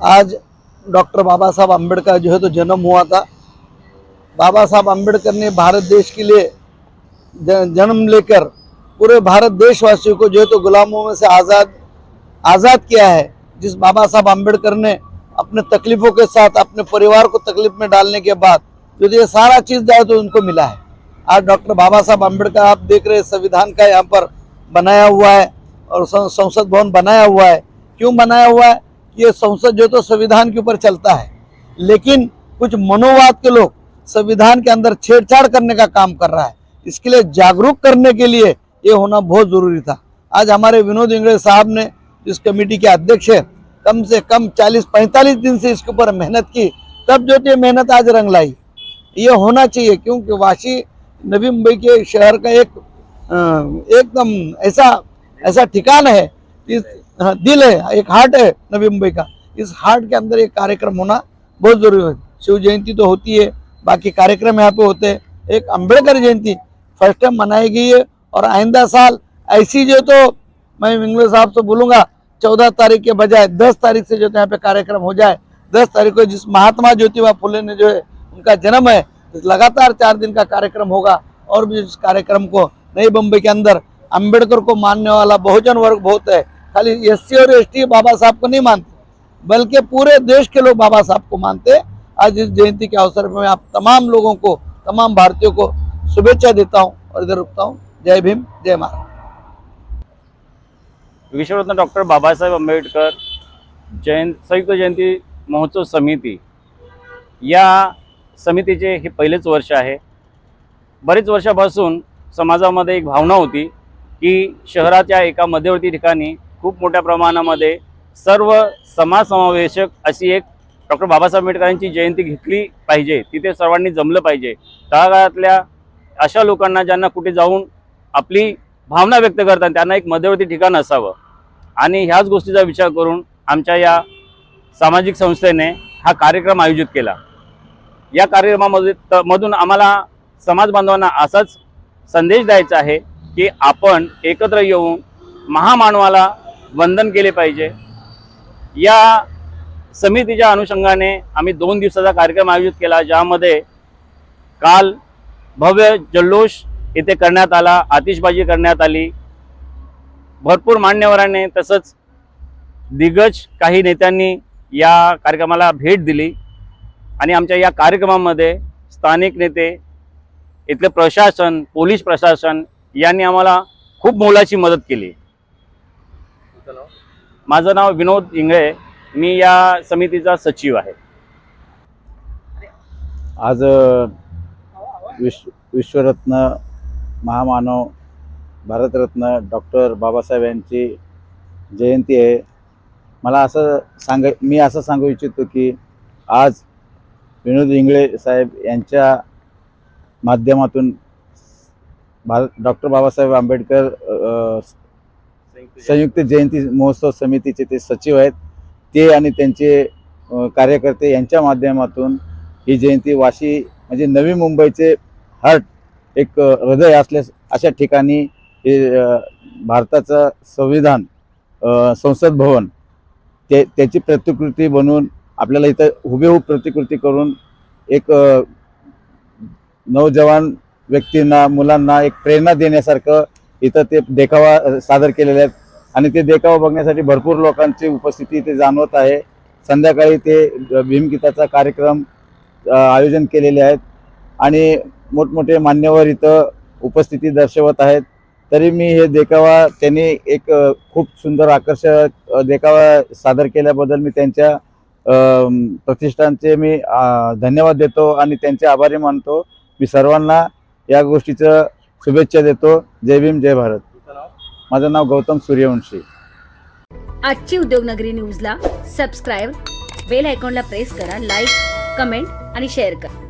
आज डॉक्टर बाबा साहब अंबेडकर जो है तो जन्म हुआ था। बाबा साहब अंबेडकर ने भारत देश के लिए जन्म लेकर पूरे भारत देशवासियों को जो है तो गुलामों में से आज़ाद आज़ाद किया है। जिस बाबा साहब अंबेडकर ने अपने तकलीफ़ों के साथ, अपने परिवार को तकलीफ़ में डालने के बाद जो ये सारा चीज़ जो है तो उनको मिला है। आज डॉक्टर बाबा साहब अंबेडकर आप देख रहे हैं, संविधान का यहाँ पर बनाया हुआ है और संसद भवन बनाया हुआ है। क्यों बनाया हुआ है? ये संसद जो तो संविधान के ऊपर चलता है। लेकिन कुछ मनोवाद के लोग संविधान के अंदर छेड़छाड़ करने का काम कर रहा है। इसके लिए जागरूक करने के लिए ये होना बहुत ज़रूरी था। आज हमारे विनोद इंगड़े साहब ने इस कमेटी के अध्यक्ष है, कम से कम 40-45 दिन से इसके ऊपर मेहनत की। तब जो ये मेहनत आज रंग लाई। ये होना चाहिए, क्योंकि वाशी नवी मुंबई के शहर का एक एकदम ऐसा ऐसा ठिकान है इस हाँ, दिल है एक हार्ट है नवी मुंबई का। इस हार्ट के अंदर एक कार्यक्रम होना बहुत ज़रूरी है। शिव जयंती तो होती है बाकी कार्यक्रम यहाँ पे होते हैं। एक अंबेडकर जयंती फ़र्स्ट टाइम मनाई गई है और आइंदा साल ऐसी जो तो मैं विंगले साहब से बोलूँगा चौदह तारीख के बजाय दस तारीख से जो तो यहाँ पे कार्यक्रम हो जाए। दस तारीख को जिस महात्मा ज्योतिबा फुले ने जो है उनका जन्म है लगातार चार दिन का कार्यक्रम होगा और भी इस कार्यक्रम को नई बम्बई के अंदर। अंबेडकर को मानने वाला बहुजन वर्ग बहुत है। खाली एस और एस टी बाबा साहब को नहीं मानते बल्कि पूरे देश के लोग बाबा साहब को मानते आज इस जयंती के अवसर पर मैं आप तमाम लोगों को तमाम भारतीयों को शुभेच्छा देता हूँ और इधर रुकता हूँ। जय भीम जय महाराज। विश्वरत्न डॉक्टर बाबासाहेब आंबेडकर जयंत संयुक्त जयंती महोत्सव समिती या समितीचे हे पहिलेच वर्ष आहे. बरेच वर्षापासून समाजामध्ये एक भावना होती की शहराच्या एका मध्यवर्ती ठिकाणी खूप मोठ्या प्रमाणामध्ये सर्व समाजसमावेशक अशी एक डॉक्टर बाबासाहेब आंबेडकरांची जयंती घेतली पाहिजे. तिथे सर्वांनी जमलं पाहिजे. तळागाळातल्या अशा लोकांना ज्यांना कुठे जाऊन आपली भावना व्यक्त करतात त्यांना एक मध्यवर्ती ठिकाण असावं. आणि ह्याच गोष्टीचा विचार करून आमच्या या सामाजिक संस्थेने हा कार्यक्रम आयोजित केला. या कार्यक्रमामध्ये त- मधून आम्हाला समाज बांधवांना असाच संदेश द्यायचा आहे की आपण एकत्र येऊन महामानवाला वंदन केले पाहिजे. या समितीच्या अनुषंगाने आम्ही दोन दिवसाचा कार्यक्रम आयोजित केला ज्यामध्ये काल भव्य जल्लोष इथे करण्यात आला आतिषबाजी करण्यात आली. भरपूर मान्यवरांनी तसंच दिग्गज काही नेत्यांनी या कार्यक्रमाला भेट दिली. आणि आमच्या या कार्यक्रमामध्ये स्थानिक नेते इथले प्रशासन पोलीस प्रशासन यांनी आम्हाला खूप मोलाची मदत केली. माझं नाव विनोद इंगळे. मी या समितीचा सचिव आहे. आज विश्व विश्वरत्न महामानव भारतरत्न डॉक्टर बाबासाहेब यांची जयंती आहे. मला असं सांग मी असं सांगू इच्छितो की आज विनोद इंगळे साहेब यांच्या माध्यमातून भारत डॉक्टर बाबासाहेब आंबेडकर संयुक्त जयंती महोत्सव समितीचे ते सचिव आहेत. ते आणि त्यांचे कार्यकर्ते यांच्या माध्यमातून ही जयंती वाशी म्हणजे नवी मुंबईचे हार्ट एक हृदय असल्यास अशा ठिकाणी हे भारताचं संविधान संसद भवन ते त्याची प्रतिकृती बनवून आपल्याला इथं हुबेहूब प्रतिकृती करून एक नौजवान व्यक्तींना मुलांना एक प्रेरणा देण्यासारखं इथं ते देखावा सादर केलेले आहेत. आणि ते देखावा बघण्यासाठी भरपूर लोकांची उपस्थिती इथे जाणवत आहे. संध्याकाळी ते भीमगीताचा कार्यक्रम आयोजन केलेले आहेत. आणि मोठमोठे मान्यवर इथं उपस्थिती दर्शवत आहेत. तरी मी हे देखावा त्यांनी एक खूप सुंदर आकर्षक देखावा सादर केल्याबद्दल मी त्यांच्या प्रतिष्ठानचे मी धन्यवाद देतो आणि त्यांचे आभारी मानतो. मी सर्वांना या गोष्टीचं शुभेच्छा देतो. जय भीम जय भारत. माझं नाव गौतम सूर्यवंशी. आजची उद्योगनगरी न्यूजला सबस्क्राईब बेल आयकॉनला प्रेस करा लाईक कमेंट आणि शेअर करा.